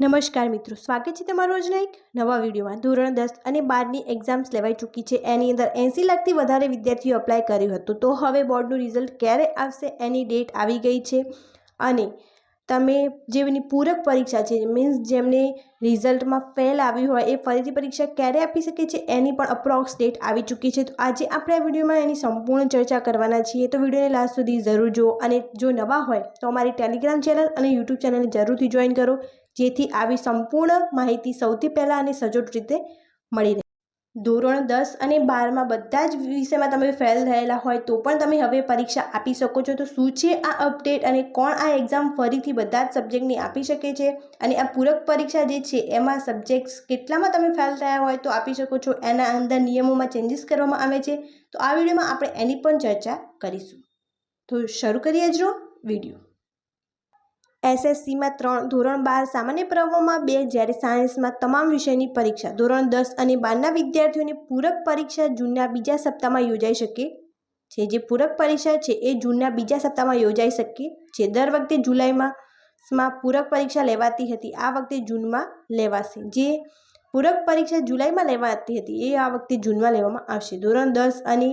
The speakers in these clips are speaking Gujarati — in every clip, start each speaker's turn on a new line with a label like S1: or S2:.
S1: નમસ્કાર મિત્રો, સ્વાગત છે તમારું આજના એક નવા વિડીયોમાં. ધોરણ દસ અને બારની એક્ઝામ્સ લેવાઈ ચૂકી છે. એની અંદર એંસી લાખથી વધારે વિદ્યાર્થીઓ એપ્લાય કર્યું હતું. તો હવે બોર્ડનું રિઝલ્ટ ક્યારે આવશે એની ડેટ આવી ગઈ છે. અને તમે જેમની પૂરક પરીક્ષા છે મીન્સ જેમને રિઝલ્ટમાં ફેલ આવ્યું હોય, એ ફરીથી પરીક્ષા ક્યારે આપી શકે છે? એની પણ અપ્રોક્સ ડેટ આવી ચૂકી છે. તો આજે આપણે આ વિડીયોમાં એની સંપૂર્ણ ચર્ચા કરવાના છીએ. તો વિડીયોને લાસ્ટ સુધી જરૂર જુઓ. અને જો નવા હોય, તો અમારી ટેલિગ્રામ ચેનલ અને યુટ્યુબ ચેનલને જરૂરથી જોઈન કરો. જેથી આવી સંપૂર્ણ માહિતી સૌથી પહેલાં અને સચોટ રીતે મળી રહે. ધોરણ દસ અને બારમાં બધા જ વિષયમાં તમે ફેલ થયેલા હોય તો પણ તમે હવે પરીક્ષા આપી શકો છો. તો શું છે આ અપડેટ અને કોણ આ એક્ઝામ ફરીથી બધા જ સબ્જેક્ટની આપી શકે છે? અને આ પૂરક પરીક્ષા જે છે એમાં સબ્જેક્ટ્સ કેટલામાં તમે ફેલ થયા હોય તો આપી શકો છો. એના અંદર નિયમોમાં ચેન્જીસ કરવામાં આવે છે. તો આ વિડીયોમાં આપણે એની પણ ચર્ચા કરીશું. તો શરૂ કરીએ આજનો વીડિયો. એસએસસીમાં ત્રણ, ધોરણ બાર સામાન્ય પ્રવાહમાં બે, જ્યારે સાયન્સમાં તમામ વિષયની પરીક્ષા. ધોરણ દસ અને બારના વિદ્યાર્થીઓની પૂરક પરીક્ષા જૂનના બીજા સપ્તાહમાં યોજાઈ શકે છે. જે પૂરક પરીક્ષા છે એ જૂનના બીજા સપ્તાહમાં યોજાઈ શકે છે. દર વખતે જુલાઈમાં પૂરક પરીક્ષા લેવાતી હતી. આ વખતે જૂનમાં લેવાશે. જે પૂરક પરીક્ષા જુલાઈમાં લેવાતી હતી એ આ વખતે જૂનમાં લેવામાં આવશે. ધોરણ દસ અને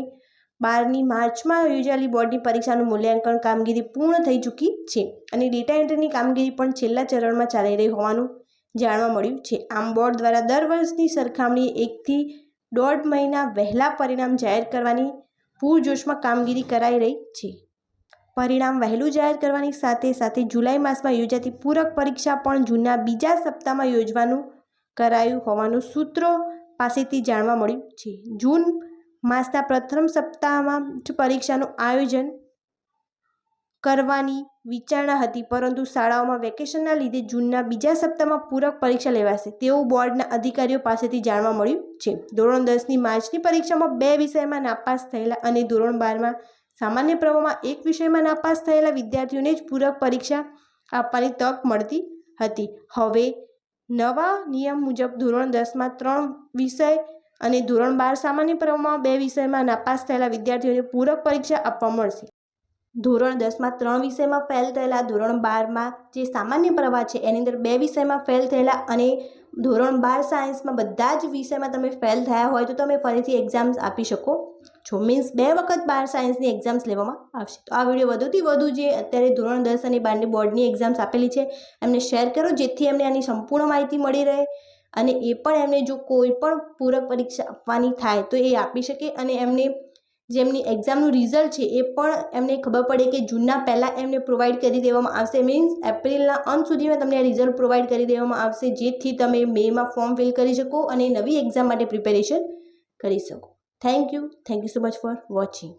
S1: બારની માર્ચમાં યોજાયેલી બોર્ડની પરીક્ષાનું મૂલ્યાંકન કામગીરી પૂર્ણ થઈ ચૂકી છે અને ડેટા એન્ટ્રીની કામગીરી પણ છેલ્લા ચરણમાં ચાલી રહી હોવાનું જાણવા મળ્યું છે. આમ, બોર્ડ દ્વારા દર વર્ષની સરખામણીએ એકથી દોઢ મહિના વહેલા પરિણામ જાહેર કરવાની પૂરજોશમાં કામગીરી કરાઈ રહી છે. પરિણામ વહેલું જાહેર કરવાની સાથે સાથે જુલાઈ માસમાં યોજાતી પૂરક પરીક્ષા પણ જૂનના બીજા સપ્તાહમાં યોજવાનું કરાયું હોવાનું સૂત્રો પાસેથી જાણવા મળ્યું છે. જૂન માસના પ્રથમ સપ્તાહમાં જ પરીક્ષાનું આયોજન કરવાની વિચારણા હતી, પરંતુ શાળાઓમાં વેકેશનના લીધે જૂનના બીજા સપ્તાહમાં પૂરક પરીક્ષા લેવાશે તેવું બોર્ડના અધિકારીઓ પાસેથી જાણવા મળ્યું છે. ધોરણ દસની માર્ચની પરીક્ષામાં બે વિષયમાં નાપાસ થયેલા અને ધોરણ બારમાં સામાન્ય પ્રવાહમાં એક વિષયમાં નાપાસ થયેલા વિદ્યાર્થીઓને જ પૂરક પરીક્ષા આપવાની તક મળતી હતી. હવે નવા નિયમ મુજબ ધોરણ દસમાં ત્રણ વિષય અને ધોરણ બાર સામાન્ય પ્રવાહમાં બે વિષયમાં નાપાસ થયેલા વિદ્યાર્થીઓને પૂરક પરીક્ષા આપવા મળશે. ધોરણ દસમાં ત્રણ વિષયમાં ફેલ થયેલા, ધોરણ બારમાં જે સામાન્ય પ્રવાહ છે, એની અંદર બે વિષયમાં ફેલ થયેલા અને ધોરણ બાર સાયન્સમાં બધા જ વિષયમાં તમે ફેલ થયા હોય તો તમે ફરીથી એક્ઝામ્સ આપી શકો છો. મીન્સ બે વખત બાર સાયન્સની એક્ઝામ્સ લેવામાં આવશે. તો આ વીડિયો વધુથી વધુ જે અત્યારે ધોરણ દસ અને બારની બોર્ડની એક્ઝામ્સ આપેલી છે, એમને શેર કરો જેથી એમને આની સંપૂર્ણ માહિતી મળી રહે. અને એ પણ એમને જો કોઈ પણ પૂરક પરીક્ષા આપવાની થાય તો એ આપી શકે અને એમને જેમની એક્ઝામનું રિઝલ્ટ છે એ પણ એમને ખબર પડે કે જૂનના પહેલાં એમને પ્રોવાઈડ કરી દેવામાં આવશે. મીન્સ એપ્રિલના અંત સુધીમાં તમને આ રિઝલ્ટ પ્રોવાઈડ કરી દેવામાં આવશે, જેથી તમે મેમાં ફોર્મ ફિલ કરી શકો અને નવી એક્ઝામ માટે પ્રિપેરેશન કરી શકો. Thank you thank you so much for watching